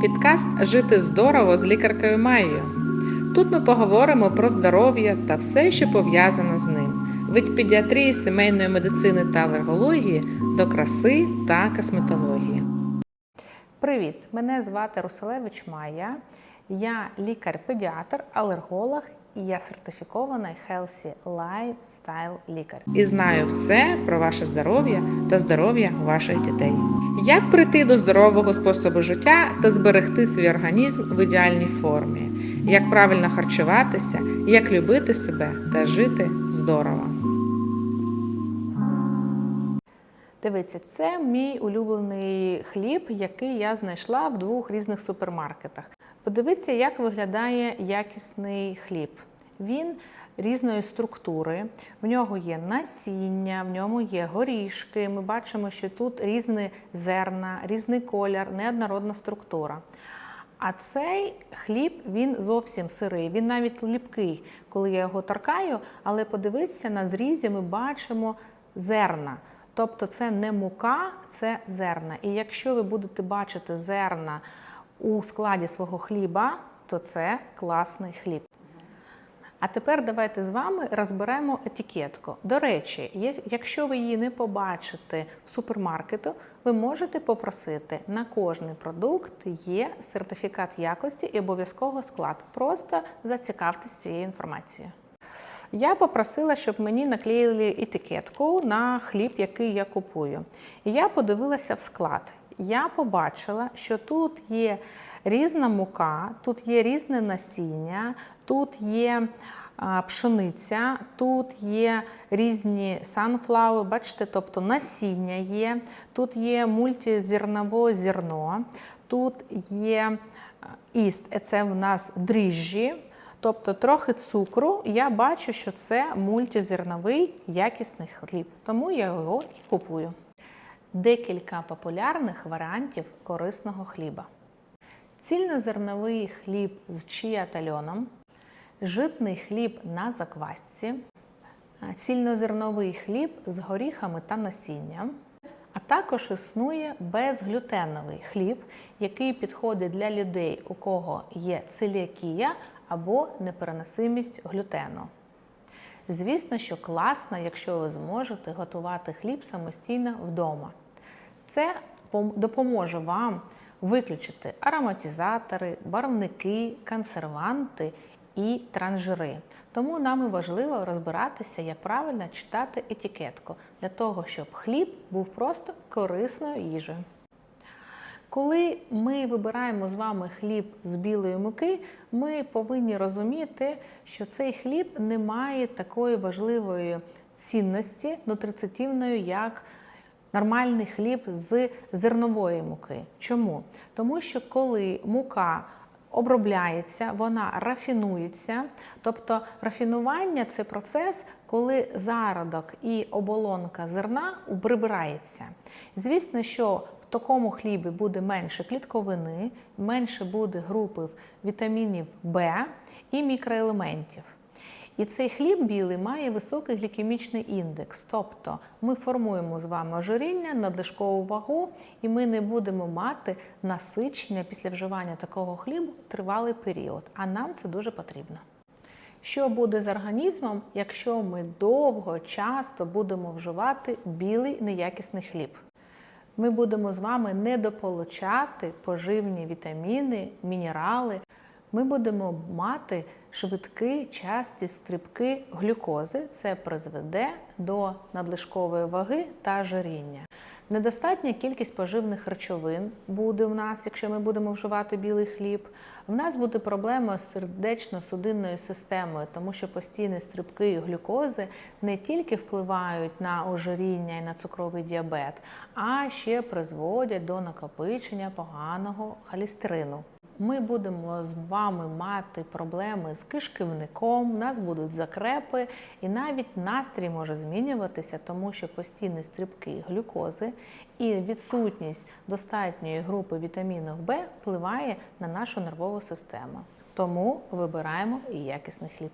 Підкаст Жити здорово з лікаркою Майєю. Тут ми поговоримо про здоров'я та все, що пов'язане з ним. Від педіатрії, сімейної медицини та алергології до краси та косметології. Привіт! Мене звати Руселевич Майя. Я лікар-педіатр, алерголог і я сертифікований Healthy Lifestyle лікар. І знаю все про ваше здоров'я та здоров'я ваших дітей. Як прийти до здорового способу життя та зберегти свій організм в ідеальній формі, як правильно харчуватися, як любити себе та жити здорово. Дивіться, це мій улюблений хліб, який я знайшла в двох різних супермаркетах. Подивіться, як виглядає якісний хліб. Він різної структури, в нього є насіння, в ньому є горішки. Ми бачимо, що тут різні зерна, різний колір, неоднородна структура. А цей хліб він зовсім сирий, він навіть ліпкий, коли я його торкаю, але подивіться, на зрізі ми бачимо зерна. Тобто це не мука, це зерна. І якщо ви будете бачити зерна у складі свого хліба, то це класний хліб. А тепер давайте з вами розберемо етикетку. До речі, якщо ви її не побачите в супермаркету, ви можете попросити на кожний продукт є сертифікат якості і обов'язково склад. Просто зацікавтесь цією інформацією. Я попросила, щоб мені наклеїли етикетку на хліб, який я купую. І я подивилася в склад. Я побачила, що тут є різна мука, тут є різне насіння, тут є пшениця, тут є різні sunflower, бачите, тобто насіння є, тут є мультизернове зерно, тут є іст, це в нас дріжджі. Тобто трохи цукру, я бачу, що це мультизерновий якісний хліб, тому я його і купую. Декілька популярних варіантів корисного хліба. Цільнозерновий хліб з чия та льоном, житний хліб на заквасці, цільнозерновий хліб з горіхами та насінням, а також існує безглютеновий хліб, який підходить для людей, у кого є целіакія або непереносимість глютену. Звісно, що класно, якщо ви зможете готувати хліб самостійно вдома. Це допоможе вам виключити ароматизатори, барвники, консерванти і транжири. Тому нам і важливо розбиратися, як правильно читати етикетку, для того, щоб хліб був просто корисною їжею. Коли ми вибираємо з вами хліб з білої муки, ми повинні розуміти, що цей хліб не має такої важливої цінності нутрицитивної, як нормальний хліб з зернової муки. Чому? Тому що коли мука обробляється, вона рафінується. Тобто рафінування це процес, коли зародок і оболонка зерна прибирається. Звісно, що такому хлібі буде менше клітковини, менше буде групи вітамінів В і мікроелементів. І цей хліб білий має високий глікемічний індекс, тобто ми формуємо з вами ожиріння, надлишкову вагу, і ми не будемо мати насичення після вживання такого хлібу тривалий період. А нам це дуже потрібно. Що буде з організмом, якщо ми довго, часто будемо вживати білий неякісний хліб? Ми будемо з вами недополучати поживні вітаміни, мінерали. Ми будемо мати швидкі, часті стрибки глюкози. Це призведе до надлишкової ваги та жаріння. Недостатня кількість поживних речовин буде в нас, якщо ми будемо вживати білий хліб. В нас буде проблема з сердечно-судинною системою, тому що постійні стрибки глюкози не тільки впливають на ожиріння і на цукровий діабет, а ще призводять до накопичення поганого холестерину. Ми будемо з вами мати проблеми з кишківником, у нас будуть закрепи, і навіть настрій може змінюватися, тому що постійні стрибки глюкози і відсутність достатньої групи вітаміну В впливає на нашу нервову систему. Тому вибираємо і якісний хліб.